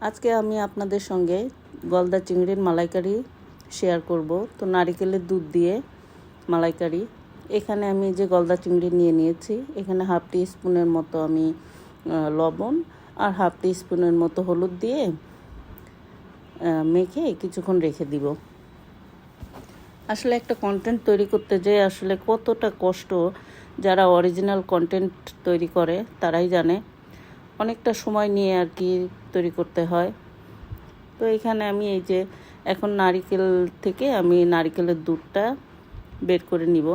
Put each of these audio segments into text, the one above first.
আজকে আমি আপনাদের সঙ্গে গলদা চিংড়ির মালাইকারি শেয়ার করব। তো নারিকেলের দুধ দিয়ে মালাইকারি। এখানে আমি যে গলদা চিংড়ি নিয়ে নিয়েছি, এখানে হাফ টি স্পুনের মতো আমি লবণ আর হাফ টি স্পুনের মতো হলুদ দিয়ে মেখে কিছুক্ষণ রেখে দিব। আসলে একটা কন্টেন্ট তৈরি করতে যে আসলে কতটা কষ্ট, যারা অরিজিনাল কন্টেন্ট তৈরি করে, তারাই জানে। অনেকটা সময় নিয়ে আর কি তৈরি করতে হয়। তো এখানে আমি এই যে এখন নারিকেল থেকে আমি নারিকেলের দুধটা বের করে নিব।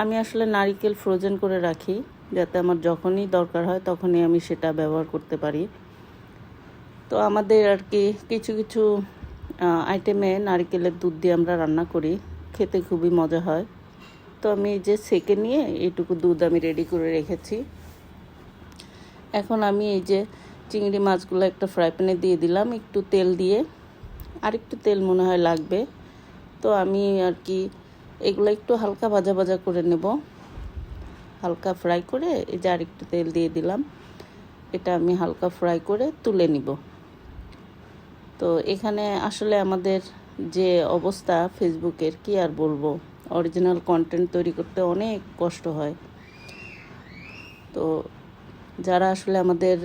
আমি আসলে নারিকেল ফ্রোজেন করে রাখি, যাতে আমার যখনই দরকার হয় তখনই আমি সেটা ব্যবহার করতে পারি। তো আমাদের আর কি কিছু কিছু আইটেমে নারিকেলের দুধ দিয়ে আমরা রান্না করি। খেতে খুবই মজা হয়। তো আমি এই যে সেকে নিয়ে এইটুকু দুধ আমি রেডি করে রেখেছি। এখন আমি এই যে চিংড়ি মাছগুলো একটা ফ্রাই প্যানে দিয়ে দিলাম, একটু তেল দিয়ে। আর একটু তেল মনে হয় লাগবে। তো আমি আর কি এগুলো একটু হালকা ভাজা ভাজা করে নেব। হালকা ফ্রাই করে এই যে আর একটু তেল দিয়ে দিলাম। এটা আমি হালকা ফ্রাই করে তুলে নিব। তো এখানে আসলে আমাদের যে অবস্থা ফেসবুকের, কি আর বলব? অরিজিনাল কন্টেন্ট তৈরি করতে অনেক কষ্ট হয়। তো যারা আসলে আমাদের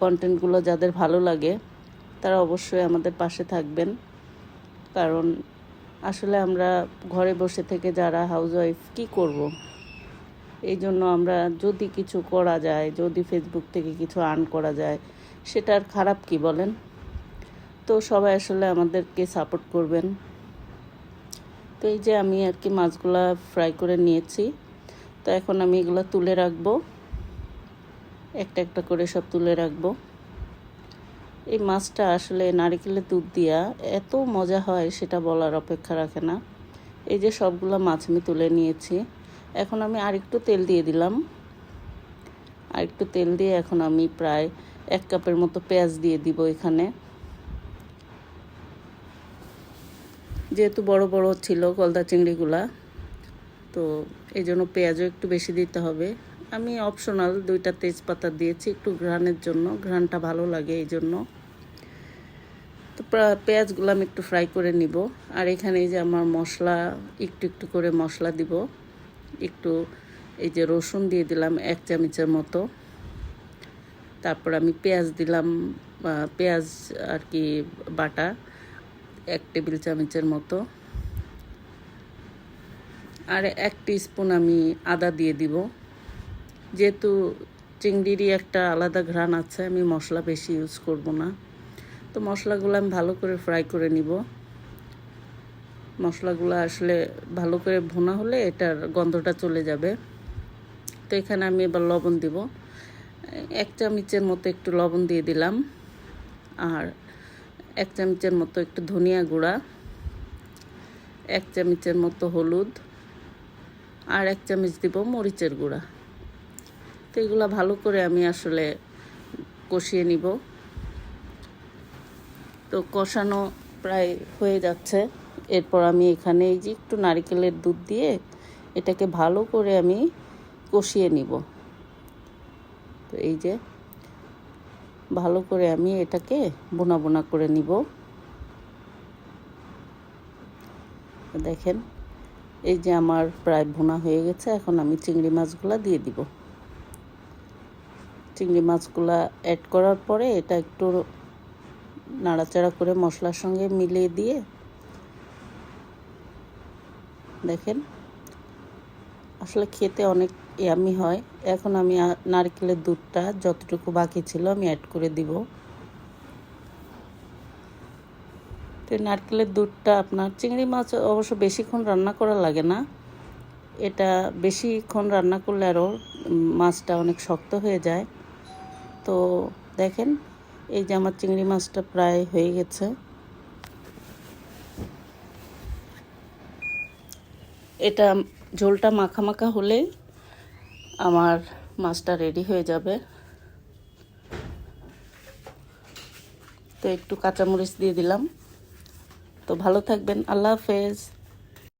কন্টেন্টগুলো যাদের ভালো লাগে, তারা অবশ্যই আমাদের পাশে থাকবেন। কারণ আসলে আমরা ঘরে বসে থেকে যারা হাউসওয়াইফ কী করব। এই জন্য আমরা যদি কিছু করা যায়, যদি ফেসবুক থেকে কিছু আর্ন করা যায় সেটার খারাপ কি বলেন? তো সবাই আসলে আমাদেরকে সাপোর্ট করবেন। তো এই যে আমি আর কি মাছগুলা ফ্রাই করে নিয়েছি, তো এখন আমি এগুলো তুলে রাখব। একটা একটা করে সব তুলে রাখব। এই মাছটা আসলে নারিকেলের দুধ দিয়া এত মজা হয় সেটা বলার অপেক্ষা রাখে না। এই যে সবগুলো মাছ আমি তুলে নিয়েছি। এখন আমি আরেকটু তেল দিয়ে দিলাম। আরেকটু তেল দিয়ে এখন আমি প্রায় এক কাপের মতো পেঁয়াজ দিয়ে দিব এখানে। যেহেতু বড় বড় ছিল গলদা চিংড়িগুলা, তো এই জন্য পেঁয়াজও একটু বেশি দিতে হবে। আমি অপশনাল দুইটা তেজপাতা দিয়েছি একটু ঘ্রাণের জন্য। ঘ্রাণটা ভালো লাগে এই জন্য। তো পেঁয়াজগুলো আমি একটু ফ্রাই করে নিব। আর এখানে এই যে আমার মশলা, একটু একটু করে মশলা দিব। একটু এই যে রসুন দিয়ে দিলাম এক চামচের মতো। তারপর আমি পেঁয়াজ দিলাম পেঁয়াজ আর কি বাটা এক টেবিল চামচের মতো। আর এক স্পুন আমি আদা দিয়ে দিব। যেহেতু চিংড়িরই একটা আলাদা ঘ্রাণ আছে, আমি মশলা বেশি ইউজ করব না। তো মশলাগুলো আমি ভালো করে ফ্রাই করে নিব। মশলাগুলো আসলে ভালো করে ভুনা হলে এটার গন্ধটা চলে যাবে। তো এখানে আমি এবার লবণ দিব। এক চামচের মতো একটু লবণ দিয়ে দিলাম। আর এক চামচের মতো একটু ধনিয়া গুঁড়া, এক চামচের মতো হলুদ, আর এক চামচ দিব মরিচের গুঁড়া। তো এগুলো ভালো করে আমি আসলে কষিয়ে নিব। তো কষানো প্রায় হয়ে যাচ্ছে। এরপর আমি এখানে এই যে একটু নারিকেলের দুধ দিয়ে এটাকে ভালো করে আমি কষিয়ে নিব। তো এই যে ভালো করে আমি এটাকে বোনা বোনা করে নিব। দেখেন, এই যে আমার প্রায় ভুনা হয়ে গেছে, এখন আমি চিংড়ি মাছগুলা দিয়ে দিব। চিংড়ি মাছগুলা অ্যাড করার পরে এটা একটু নাড়াচাড়া করে মশলার সঙ্গে মিলিয়ে দিয়ে দেখেন, আসলে খেতে অনেক ইয়ামি হয়। এখন আমি নারকেলের দুধটা যতটুকু বাকি ছিল আমি অ্যাড করে দিব। তো নারকেলের দুধটা আপনার, চিংড়ি মাছ অবশ্য বেশিক্ষণ রান্না করা লাগে না। এটা বেশিক্ষণ রান্না করলে আরও মাছটা অনেক শক্ত হয়ে যায়। তো দেখেন, এই যে আমার চিংড়ি মাছটা প্রায় হয়ে গেছে। এটা ঝোলটা মাখা মাখা হলেই আমার মাছটা রেডি হয়ে যাবে। তো একটু কাঁচামরিচ দিয়ে দিলাম। তো ভালো থাকবেন, আল্লাহ হাফেজ।